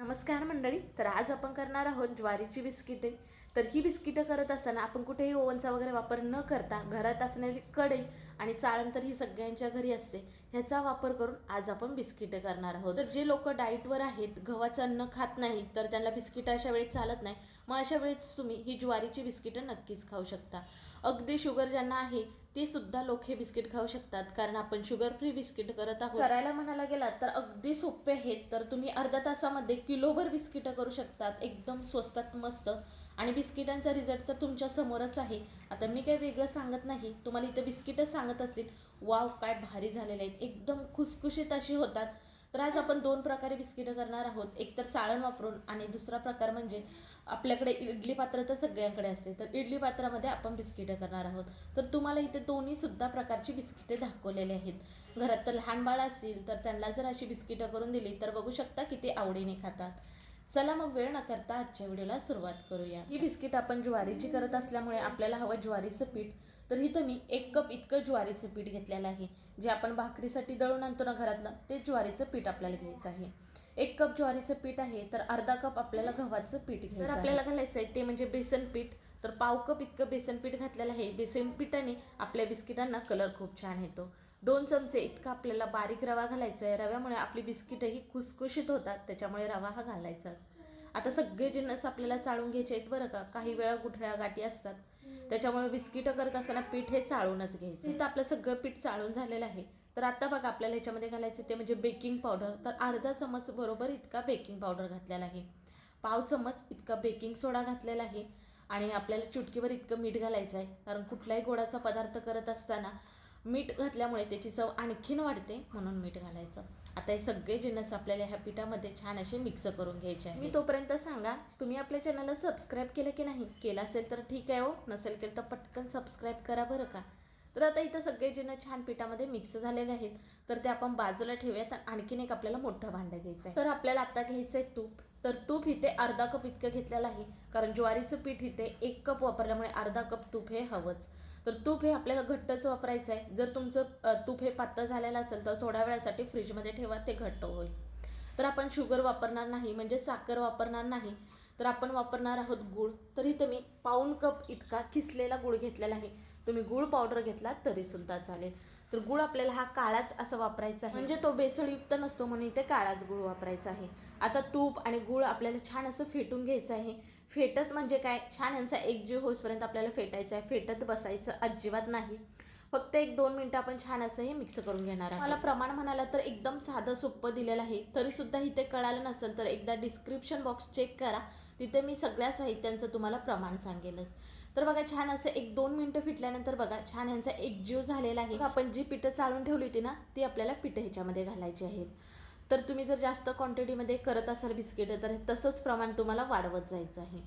नमस्कार मंडळी तर आज आपण करणार आहोत ज्वारीची बिस्किटे. तर ही बिस्किटं करत असताना आपण कुठेही ओव्हनचा वगैरे वापर न करता घरात असणारी कढई आणि चाळण तर ही सगळ्यांच्या घरी असते ह्याचा वापर करून आज आपण बिस्किटं करणार आहोत. तर जे लोक डाईटवर आहेत गव्हाचं अन्न खात नाहीत तर त्यांना बिस्किटं अशा वेळेस चालत नाही. मग अशा वेळेस तुम्ही ही ज्वारीची बिस्किटं नक्कीच खाऊ शकता. अगदी शुगर ज्यांना आहे ते सुद्धा लोक हे बिस्किट खाऊ शकतात कारण आपण शुगर फ्री बिस्किट करत आहोत. करायला म्हणायला गेलात तर अगदी सोपे आहेत तर तुम्ही अर्ध्या तासामध्ये किलोभर बिस्किटं करू शकतात. एकदम स्वस्तात मस्त. आणि बिस्किटांचा रिझल्ट तर तुमच्या समोरच आहे. आता मी काही वेगळं सांगत नाही. तुम्हाला इथं बिस्किटच सांगत असतील. वाव काय भारी झालेले आहेत. एकदम खुसखुशीत अशी होतात. तर आज आपण दोन प्रकारे बिस्किटं करणार आहोत. एक तर चाळण वापरून आणि दुसरा प्रकार म्हणजे आपल्याकडे इडली पात्र तर सगळ्यांकडे असते. तर इडली पात्रामध्ये आपण बिस्किटं करणार आहोत. तर तुम्हाला इथे दोन्हीसुद्धा प्रकारची बिस्किटे दाखवलेली आहेत. घरात तर लहान बाळ असतील तर त्यांना जर अशी बिस्किटं करून दिली तर बघू शकता की ते आवडीने खातात. चला मग वेळ न करता आजच्या व्हिडिओला सुरुवात करूया. ही बिस्किट आपण ज्वारीची करत असल्यामुळे आपल्याला हवं ज्वारीचं पीठ. तर इथं मी एक कप इतकं ज्वारीचं पीठ घेतलेलं आहे. जे आपण भाकरीसाठी दळून आणतो ना घरातलं ते ज्वारीचं पीठ आपल्याला घ्यायचं आहे. एक कप ज्वारीचं पीठ आहे तर अर्धा कप आपल्याला गव्हाचं पीठ घ्यायचं तर आपल्याला घालायचं आहे ते म्हणजे बेसन पीठ. तर पाव कप इतकं बेसन पीठ घातलेलं आहे. बेसन पिठाने आपल्या बिस्किटांना कलर खूप छान येतो. दोन चमचे इतका आपल्याला बारीक रवा घालायचा आहे. रव्यामुळे आपली बिस्किटही खुसखुशीत होतात. त्याच्यामुळे रवा हा घालायचाच. आता सगळे जिन्नस आपल्याला चाळून घ्यायचे आहेत बरं का. काही वेळा गुठळ्या गाठी असतात. त्याच्यामुळे बिस्किटं करत असताना पीठ हे चाळूनच घ्यायचं. तर आपलं सगळं पीठ चाळून झालेलं आहे. तर आता बघा आपल्याला ह्याच्यामध्ये घालायचं ते म्हणजे बेकिंग पावडर. तर अर्धा चमच बरोबर इतका बेकिंग पावडर घातलेला आहे. पाव चमच इतका बेकिंग सोडा घातलेला आहे. आणि आपल्याला चुटकीवर इतकं मीठ घालायचं आहे. कारण कुठलाही गोडाचा पदार्थ करत असताना मीठ घातल्यामुळे त्याची चव आणखीन वाढते म्हणून मीठ घालायचं. आता हे सगळे जिन्नस आपल्याला ह्या पिठामध्ये छान असे मिक्स करून घ्यायचे आहे मी तोपर्यंत सांगा तुम्ही आपल्या चॅनलला सबस्क्राईब केलं की नाही? केलं असेल तर ठीक आहे हो. नसेल केलं तर पटकन सबस्क्राईब करा बरं का? तर आता इथं सगळे जिन्नस छान पिठामध्ये मिक्स झालेले आहेत. तर ते आपण बाजूला ठेवूयात आणखीन एक आपल्याला मोठं भांडं घ्यायचं आहे तर आपल्याला आता घ्यायचं आहे तूप. तर तूप इथे अर्धा कप इतकं घेतलेलं आहे. कारण ज्वारीचं पीठ इथे एक कप वापरल्यामुळे अर्धा कप तूप हे हवंच. तर तूप हे आपल्याला घट्टच वापरायचं आहे. जर तुमचं तूप हे पातळ झालेलं असेल तर थोड्या वेळासाठी फ्रीजमध्ये ठेवा ते घट्ट होईल. तर आपण शुगर वापरणार नाही म्हणजे साखर वापरणार नाही. तर आपण वापरणार आहोत गूळ. तर इथं मी पाऊन कप इतका किसलेला गूळ घेतलेला आहे. तुम्ही गूळ पावडर घेतला तरी सुद्धा चालेल. तर गुळ आपल्याला हा काळाच असा वापरायचा आहे. म्हणजे तो बेसळयुक्त नसतो म्हणून इथे काळाच गूळ वापरायचा आहे. आता तूप आणि गूळ आपल्याला छान असं फेटून घ्यायचं आहे. फेटत म्हणजे काय? छान यांचा एकजीव होईपर्यंत आपल्याला फेटायचं आहे. फेटत बसायचं अजिबात नाही. फक्त एक दोन मिनटं आपण छान असं हे मिक्स करून घेणार आहोत. मला प्रमाण म्हणाला तर एकदम साधं सोपं दिलेलं आहे. तरी सुद्धा इथे कळालं नसेल तर एकदा डिस्क्रिप्शन बॉक्स चेक करा. तिथे मी सगळ्या साहित्यांचं तुम्हाला प्रमाण सांगेलच. तर बघा छान असं एक दोन मिनटं फिटल्यानंतर बघा छान यांचा एकजीव झालेला आहे. आपण जी पिठं चाळून ठेवली होती ना ती आपल्याला पिठं ह्याच्यामध्ये घालायची आहेत. तर तुम्ही जर जास्त क्वांटिटीमध्ये करत असाल बिस्किटं तर तसंच प्रमाण तुम्हाला वाढवत जायचं आहे.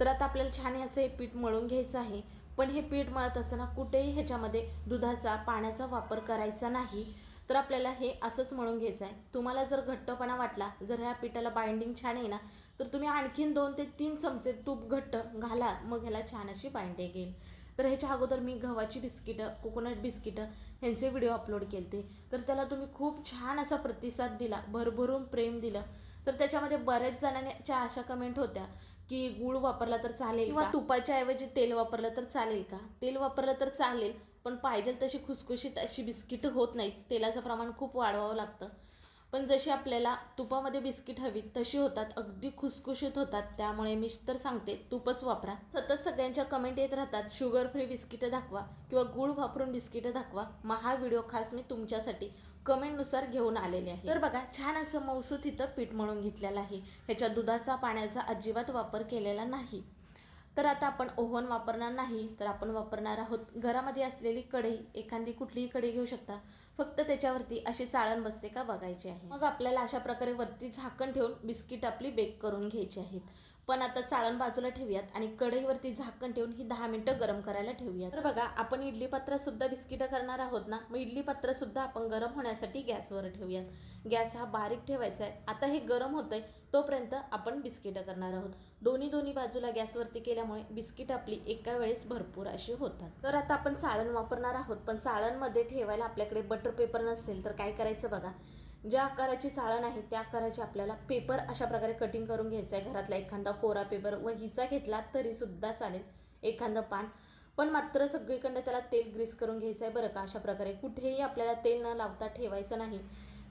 तर आता आपल्याला छान असं हे पीठ मळून घ्यायचं आहे. पण हे पीठ मळत असताना कुठेही ह्याच्यामध्ये दुधाचा पाण्याचा वापर करायचा नाही. तर आपल्याला हे असंच मळून घ्यायचं आहे तुम्हाला जर घट्टपणा वाटला जर ह्या पिठाला बाइंडिंग छान आहे ना तर तुम्ही आणखीन दोन ते तीन चमचे तूप घट्ट घाला मग ह्याला छान अशी बाइंडिंग येईल. तर ह्याच्या अगोदर मी गव्हाची बिस्किटं कोकोनट बिस्किटं ह्यांचे व्हिडिओ अपलोड केले तर त्याला तुम्ही खूप छान असा प्रतिसाद दिला भरभरून प्रेम दिलं. तर त्याच्यामध्ये बऱ्याच जणांच्या अशा कमेंट होत्या की गूळ वापरला तर चालेल किंवा तुपाच्या ऐवजी तेल वापरलं तर चालेल का? तेल वापरलं तर चालेल पण पाहिजे तशी खुसखुशीत अशी बिस्किटं होत नाहीत. तेलाचं प्रमाण खूप वाढवावं लागतं. पण जशी आपल्याला तुपामध्ये बिस्किट हवी तशी होतात. अगदी खुसखुशीत होतात. त्यामुळे मी तर सांगते तूपच वापरा. सतत सगळ्यांच्या कमेंट येत राहतात शुगर फ्री बिस्किटं दाखवा किंवा गूळ वापरून बिस्किटं दाखवा मग हा व्हिडिओ खास मी तुमच्यासाठी कमेंटनुसार घेऊन आलेले आहे. तर बघा छान असं मौसूत इथं पीठ म्हणून घेतलेलं आहे. ह्याच्या दुधाचा पाण्याचा अजिबात वापर केलेला नाही. तर आता आपण ओव्हन वापरणार नाही तर आपण वापरणार आहोत घरामध्ये असलेली कढई. एखादी कुठलीही कढई घेऊ शकता. फक्त त्याच्यावरती अशी चाळण बसते का बघायची आहे. मग आपल्याला अशा प्रकारे वरती झाकण ठेवून बिस्किट आपली बेक करून घ्यायची आहेत. पण आता चाळण बाजूला ठेवूयात आणि कढईवरती झाकण ठेवून ही दहा मिनिटं गरम करायला ठेवूयात. तर बघा आपण इडली पात्रात सुद्धा बिस्किटं करणार आहोत ना मग इडली पात्र सुद्धा आपण गरम होण्यासाठी गॅसवर ठेवूयात. गॅस हा बारीक ठेवायचा आहे. आता हे गरम होतंय तोपर्यंत आपण बिस्किटं करणार आहोत. दोन्ही दोन्ही बाजूला गॅसवरती केल्यामुळे बिस्किट आपली एका वेळेस भरपूर अशी होतात. तर आता आपण चाळण वापरणार आहोत पण चाळणमध्ये ठेवायला आपल्याकडे बटर पेपर नसेल तर काय करायचं बघा? ज्या आकाराची चाळण आहे त्या आकाराची आपल्याला पेपर अशा प्रकारे कटिंग करून घ्यायचा आहे घरातला एखादा कोरा पेपर व हिचा घेतला तरी सुद्धा चालेल एखादं पान. पण मात्र सगळीकडनं त्याला तेल ग्रीस करून घ्यायचं आहे बरं का? अशा प्रकारे कुठेही आपल्याला तेल न लावता ठेवायचं नाही.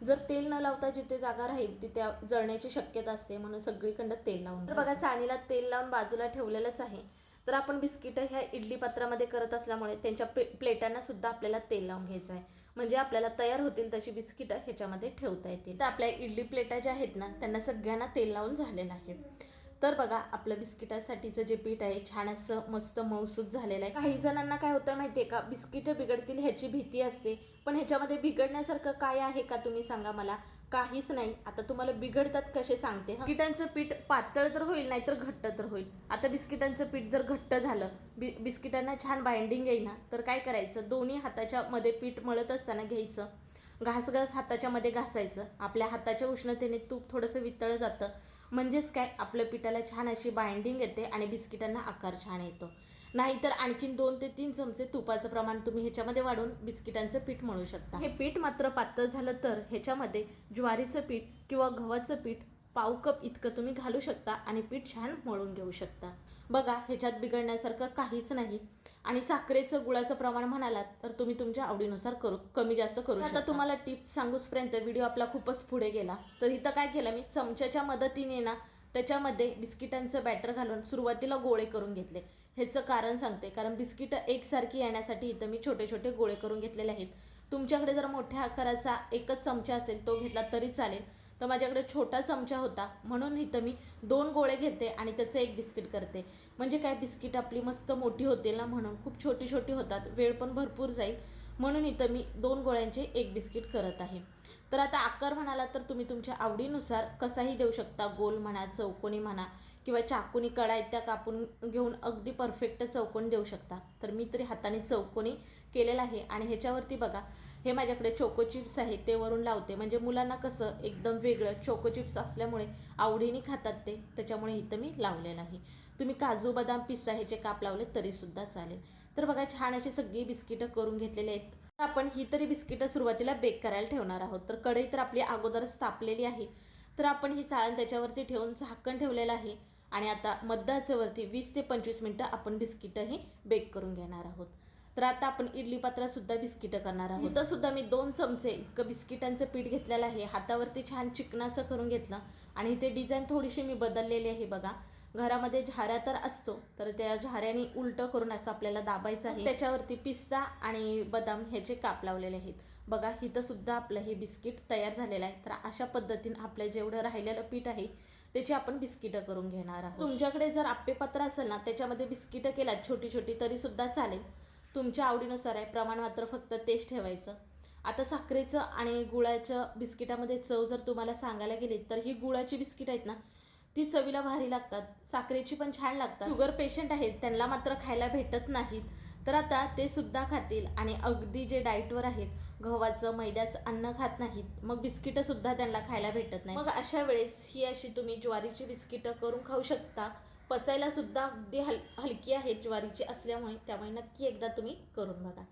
जर तेल न लावता जिथे जागा राहील तिथे जळण्याची शक्यता असते. म्हणून सगळीकडं तेल लावून तर बघा चाळणीला तेल लावून बाजूला ठेवलेलंच आहे. तर आपण बिस्किटं ह्या इडली पात्रामध्ये करत असल्यामुळे त्यांच्या प्ले प्लेटांना सुद्धा आपल्याला तेल लावून घ्यायचं आहे. म्हणजे आपल्याला तयार होतील तशी बिस्किटं ह्याच्यामध्ये ठेवता येतील. तर आपल्या इडली प्लेटा ज्या आहेत ना त्यांना सगळ्यांना तेल लावून झालेलं आहे. तर बघा आपलं बिस्किटासाठीचं जे पीठ आहे छान असं मस्त मऊसूत झालेलं आहे. काही जणांना काय होतं माहिती आहे का बिस्किट बिघडतील ह्याची भीती असते. पण ह्याच्यामध्ये बिघडण्यासारखं काय आहे का तुम्ही सांगा मला? काहीच नाही. आता तुम्हाला बिघडतात कसे सांगते. बिस्किटांचं पीठ पातळ तर होईल नाहीतर घट्ट तर होईल. आता बिस्किटांचं पीठ जर घट्ट झालं बि बिस्किटांना छान बाइंडिंग येईना तर काय करायचं? दोन्ही हाताच्या मध्ये पीठ मळत असताना घ्यायचं. घास घास हाताच्या मध्ये घासायचं. आपल्या हाताच्या उष्णतेने तूप थोडंसं वितळलं जातं. म्हणजेच काय? आपल्या पिठाला छान अशी बाइंडिंग येते आणि बिस्किटांना आकार छान येतो. नाहीतर आणखीन दोन ते तीन चमचे तुपाचं प्रमाण तुम्ही ह्याच्यामध्ये वाढून बिस्किटांचं पीठ मळू शकता. हे पीठ मात्र पातळ झालं तर ह्याच्यामध्ये ज्वारीचं पीठ किंवा गव्हाचं पीठ पाव कप इतकं तुम्ही घालू शकता आणि पीठ छान मळून घेऊ शकता. बघा ह्याच्यात बिघडण्यासारखं काहीच नाही. आणि साखरेचं गुळाचं प्रमाण म्हणालात तर तुम्ही तुमच्या आवडीनुसार करू कमी जास्त करू आता तुम्हाला टिप्स सांगूसपर्यंत व्हिडिओ आपला खूपच पुढे गेला. तर इथं काय केलं मी चमच्याच्या मदतीने ना त्याच्यामध्ये बिस्किटांचं बॅटर घालून सुरुवातीला गोळे करून घेतले. ह्याचं कारण सांगते कारण बिस्किटं एकसारखी येण्यासाठी इथं मी छोटे छोटे गोळे करून घेतलेले आहेत. तुमच्याकडे जर मोठ्या आकाराचा एकच चमचा असेल तो घेतला तरी चालेल. तर माझ्याकडे छोटा चमचा होता. म्हणून इथं मी दोन गोळे घेते आणि त्याचं एक बिस्किट करते. म्हणजे काय बिस्किट आपली मस्त मोठी होतील ना म्हणून. खूप छोटी छोटी होतात. वेळ पण भरपूर जाईल. म्हणून इथं मी दोन गोळ्यांचे एक बिस्किट करत आहे. तर आता आकार म्हणाला तर तुम्ही तुमच्या आवडीनुसार कसाही देऊ शकता. गोल म्हणा चौकोनी म्हणा किंवा चाकूनी कडा त्या कापून घेऊन अगदी परफेक्ट चौकोन देऊ शकता. तर मी तरी हाताने चौकोनी केलेला आहे. आणि ह्याच्यावरती बघा हे माझ्याकडे चोको चिप्स आहे ते वरून लावते. म्हणजे मुलांना कसं एकदम वेगळं चोको चिप्स असल्यामुळे आवडीने खातात ते त्याच्यामुळे इथं मी लावलेलं आहे तुम्ही काजू बदाम पिस्ता ह्याचे काप लावले तरीसुद्धा चालेल. तर बघा छान अशी सगळी बिस्किटं करून घेतलेली आहेत. तर आपण ही तरी बिस्किटं सुरुवातीला बेक करायला ठेवणार आहोत. तर कढई तर आपली अगोदरच तापलेली आहे. तर आपण ही चाळण त्याच्यावरती ठेवून झाकण ठेवलेलं आहे. आणि आता मद्दाच्यावरती वीस ते पंचवीस मिनटं आपण बिस्किटंही बेक करून घेणार आहोत. तर आता आपण इडली पात्रात सुद्धा बिस्किटं करणार आहोत. इथं सुद्धा मी दोन चमचे इतकं बिस्किटांचं पीठ घेतलेलं आहे. हातावरती छान चिकनासं करून घेतलं. आणि इथे डिझाईन थोडीशी मी बदललेली आहे बघा. घरामध्ये झाऱ्या तर असतो तर त्या झाऱ्याने उलटं करून असं आपल्याला दाबायचं आहे. त्याच्यावरती पिस्ता आणि बदाम ह्याचे काप लावलेले आहेत. बघा इथं सुद्धा आपलं हे बिस्किट तयार झालेलं आहे. तर अशा पद्धतीने आपलं जेवढं राहिलेलं पीठ आहे त्याची आपण बिस्किटं करून घेणार आहोत. तुमच्याकडे जर आप्पेपत्र असेल ना त्याच्यामध्ये बिस्किटं केलात छोटी छोटी तरी सुद्धा चालेल. तुमच्या आवडीनुसार आहे. प्रमाण मात्र फक्त तेच ठेवायचं. आता साखरेचं आणि गुळाच्या बिस्किटामध्ये चव जर तुम्हाला सांगायला गेली तर ही गुळाची बिस्किट आहेत ना ती चवीला भारी लागतात. साखरेची पण छान लागतात. शुगर पेशंट आहेत त्यांना मात्र खायला भेटत नाहीत. तर आता ते सुद्धा खातील आणि अगदी जे डाएटवर आहेत गव्हाचं मैद्याचं अन्न खात नाहीत मग बिस्किटं सुद्धा त्यांना खायला भेटत नाही मग अशा वेळेस ही अशी तुम्ही ज्वारीची बिस्किटं करून खाऊ शकता. पचायला सुद्धा अगदी हल हलकी आहेत ज्वारीची असल्यामुळे त्यामुळे नक्की एकदा तुम्ही करून बघा.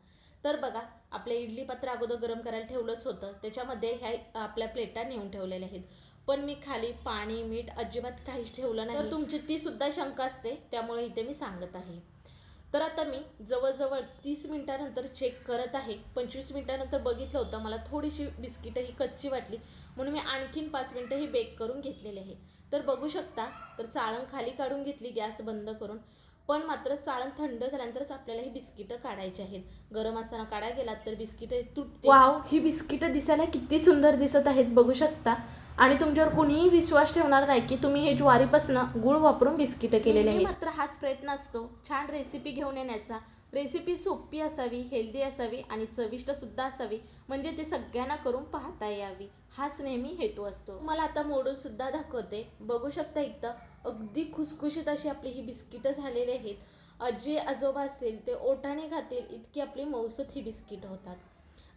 तर बघा आपल्या इडली पात्र अगोदर गरम करायला ठेवलंच होतं. त्याच्यामध्ये ह्या आपल्या प्लेटा नेऊन ठेवलेल्या आहेत. पण मी खाली पाणी मीठ अजिबात काहीच ठेवलं नाही. तर तुमची ती सुद्धा शंका असते त्यामुळे इथे मी सांगत आहे. तर आता मी जवळजवळ तीस मिनटानंतर चेक करत आहे. पंचवीस मिनटानंतर बघितलं होतं मला थोडीशी बिस्किटं ही कच्ची वाटली. म्हणून मी आणखीन पाच मिनटं ही बेक करून घेतलेली आहे. तर बघू शकता तर चाळण खाली काढून घेतली गॅस बंद करून. पण मात्र चाळण थंड झाल्यानंतरच आपल्याला ही बिस्किटं काढायची आहेत. गरम असताना काढा गेलात तर बिस्किटं तुटते वाव ही बिस्किटं दिसायला किती सुंदर दिसत आहेत बघू शकता. आणि तुमच्यावर कोणीही विश्वास ठेवणार नाही की तुम्ही हे ज्वारीपासनं गुळ वापरून बिस्किटं केलेले आहे मात्र हाच प्रयत्न असतो. छान रेसिपी घेऊन येण्याचा. रेसिपी सोपी असावी हेल्दी असावी आणि चविष्टसुद्धा असावी. म्हणजे ते सगळ्यांना करून पाहता यावी. हाच नेहमी हेतू असतो. मला आता मोडूनसुद्धा दाखवते. बघू शकता एकदा अगदी खुसखुशीत अशी आपली ही बिस्किटं झालेली आहेत. आजी आजोबा असतील ते ओठाने खातील इतकी आपली मौसत ही बिस्किटं होतात.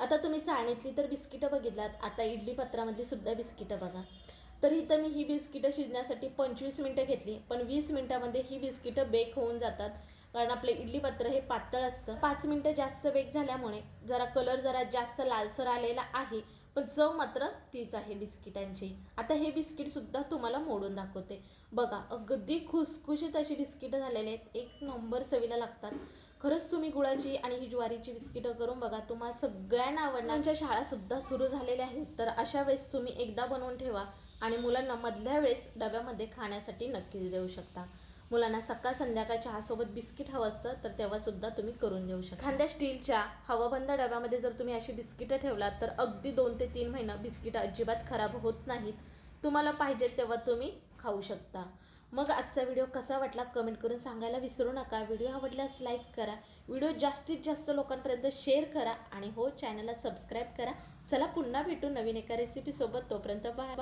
आता तुम्ही चाळणीतली तर बिस्किटं बघितलात. आता इडली पत्रामधली सुद्धा बिस्किटं बघा. तर इथं मी ही बिस्किटं शिजण्यासाठी पंचवीस मिनटं घेतली. पण वीस मिनटामध्ये ही बिस्किटं बेक होऊन जातात. कारण आपलं इडली पत्र हे पातळ असतं. पाच मिनटं जास्त बेक झाल्यामुळे जरा कलर जरा जास्त लालसर आलेला आहे पण चव मात्र तीच आहे बिस्किटांची. आता हे बिस्किटसुद्धा तुम्हाला मोडून दाखवते. बघा अगदी खुसखुशीत अशी बिस्किटं झालेली आहेत. एक नंबर चवीला लागतात. खरंच तुम्ही गुळाची आणि ही ज्वारीची बिस्किटं करून बघा तुम्हाला सगळ्यांना आवडणाऱ्या शाळासुद्धा सुरू झालेल्या आहेत तर अशा वेळेस तुम्ही एकदा बनवून ठेवा आणि मुलांना मधल्या वेळेस डब्यामध्ये खाण्यासाठी नक्कीच देऊ शकता. मुलांना सकाळ संध्याकाळ चहासोबत बिस्किट हवं असतं तर तेव्हासुद्धा तुम्ही करून देऊ शकता. खांद्या स्टीलच्या हवाबंद डब्यामध्ये जर तुम्ही अशी बिस्किटं ठेवलात तर अगदी दोन ते तीन महिना बिस्किटं अजिबात खराब होत नाहीत. तुम्हाला पाहिजेत तेव्हा तुम्ही खाऊ शकता. मग आजचा व्हिडिओ कसा वाटला कमेंट करून सांगायला विसरू नका. व्हिडिओ आवडल्यास लाईक करा. व्हिडिओ जास्तीत जास्त लोकांपर्यंत शेअर करा आणि हो चॅनलला सबस्क्राईब करा. चला पुन्हा भेटू नवीन एका रेसिपीसोबत तोपर्यंत बाय